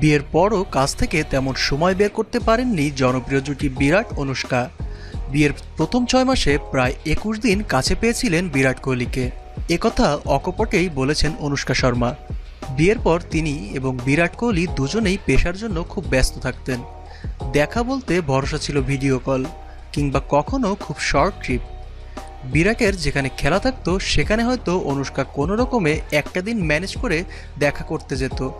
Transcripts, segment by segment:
বিয়ের পরও কাজ থেকে তেমন সময় বের করতে পারেননি জনপ্রিয় জুটি বিরাট অনুষ্কা। বিয়ের প্রথম ছয় মাসে প্রায় একুশ দিন কাছে পেয়েছিলেন বিরাট কোহলিকে। একথা অকপটেই বলেছেন অনুষ্কা শর্মা। বিয়ের পর তিনি এবং বিরাট কোহলি দুজনেই পেশার জন্য খুব ব্যস্ত থাকতেন। দেখা বলতে ভরসা ছিল ভিডিও কল, কিংবা কখনো খুব শর্ট ট্রিপ। বিরাটের যেখানে খেলা থাকতো, সেখানে হয়তো অনুষ্কা কোনো রকমে একটা দিন ম্যানেজ করে দেখা করতে যেত।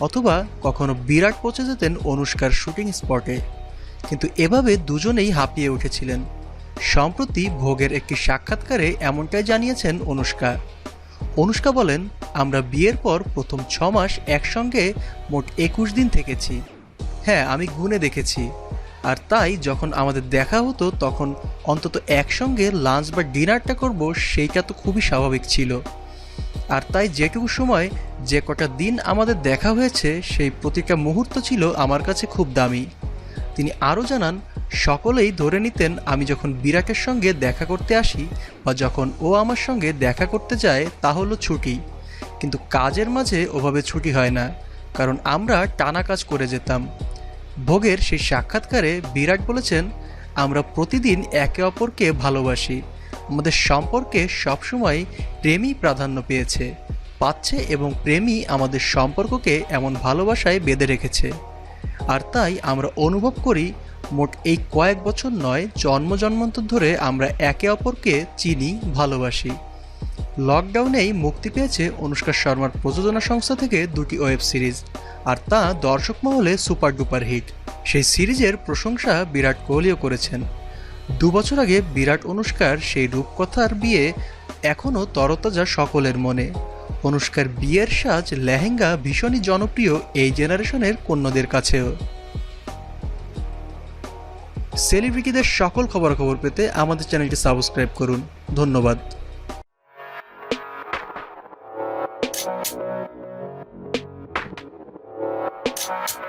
অথবা কখনো বিরাট পৌঁছে যেতেন অনুষ্কার শুটিং স্পটে। কিন্তু এভাবে দুজনেই হাঁপিয়ে উঠেছিলেন। সম্প্রতি ভোগের একটি সাক্ষাৎকারে এমনটাই জানিয়েছেন অনুষ্কা। অনুষ্কা বলেন, আমরা বিয়ের পর প্রথম ছ মাস একসঙ্গে মোট একুশ দিন থেকেছি। হ্যাঁ আমি গুনে দেখেছি। আর তাই যখন আমাদের দেখা হতো, তখন অন্তত একসঙ্গে লাঞ্চ বা ডিনারটা করব সেইটা তো খুবই স্বাভাবিক ছিল। আর তাই যেটুকু সময়, যে কটা দিন আমাদের দেখা হয়েছে, সেই প্রতিটা মুহূর্ত ছিল আমার কাছে খুব দামি। তিনি আরও জানান, সকলেই ধরে নিতেন আমি যখন বিরাটের সঙ্গে দেখা করতে আসি বা যখন ও আমার সঙ্গে দেখা করতে যায়, তা হলো ছুটি। কিন্তু কাজের মাঝে ওভাবে ছুটি হয় না, কারণ আমরা টানা কাজ করে যেতাম। ভোগের সেই সাক্ষাৎকারে বিরাট বলেছেন, আমরা প্রতিদিন একে অপরকে ভালোবাসি। আমাদের সম্পর্কে সবসময় প্রেমই প্রাধান্য পেয়েছে। পাচ্ছে এবং প্রেমই আমাদের সম্পর্ককে এমন ভালোবাসায় বেঁধে রেখেছে। আর তাই আমরা অনুভব করি, মোট এই কয়েক বছর নয়, জন্ম জন্মান্তর ধরে আমরা একে অপরকে চিনি, ভালোবাসি। লকডাউনেই মুক্তি পেয়েছে অনুষ্কা শর্মার প্রযোজনা সংস্থা থেকে দুটি ওয়েব সিরিজ। আর তা দর্শক মহলে সুপার ডুপার হিট। সেই সিরিজের প্রশংসা বিরাট কোহলিও করেছেন। দু বছর আগে বিরাট অনুষ্কার সেই রূপকথার বিয়ে এখনও তরতাজা সকলের মনে। অনুষ্কার বিয়ের সাজ লেহেঙ্গা ভীষণই জনপ্রিয় এই জেনারেশনের কন্যাদের কাছেও। সেলিব্রিটিদের সকল খবরাখবর পেতে আমাদের চ্যানেলটি সাবস্ক্রাইব করুন। ধন্যবাদ। Thank